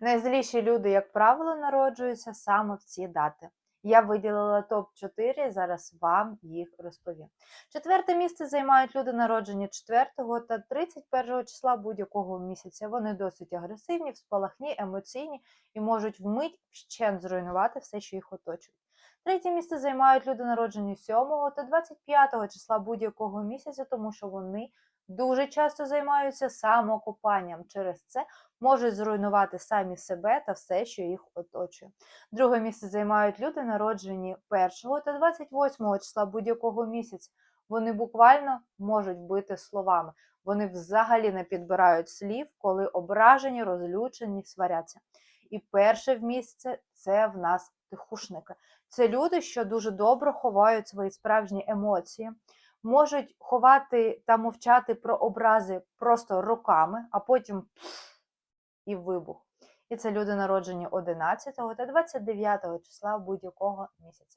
Найзліші люди, як правило, народжуються саме в ці дати. Я виділила топ-4, зараз вам їх розповім. Четверте місце займають люди, народжені 4 та 31 числа будь-якого місяця. Вони досить агресивні, всполахні, емоційні і можуть вмить вщент зруйнувати все, що їх оточує. Третє місце займають люди, народжені 7 та 25 числа будь-якого місяця, тому що вони дуже часто займаються самокопанням. Через це можуть зруйнувати самі себе та все, що їх оточує. Друге місце займають люди, народжені 1 та 28 числа будь-якого місяця. Вони буквально можуть бити словами. Вони взагалі не підбирають слів, коли ображені, розлючені, сваряться. І перше в місце це в нас тихушники. Це люди, що дуже добре ховають свої справжні емоції, можуть ховати та мовчати про образи просто руками, а потім і вибух. І це люди народжені 11 та 29 числа будь-якого місяця.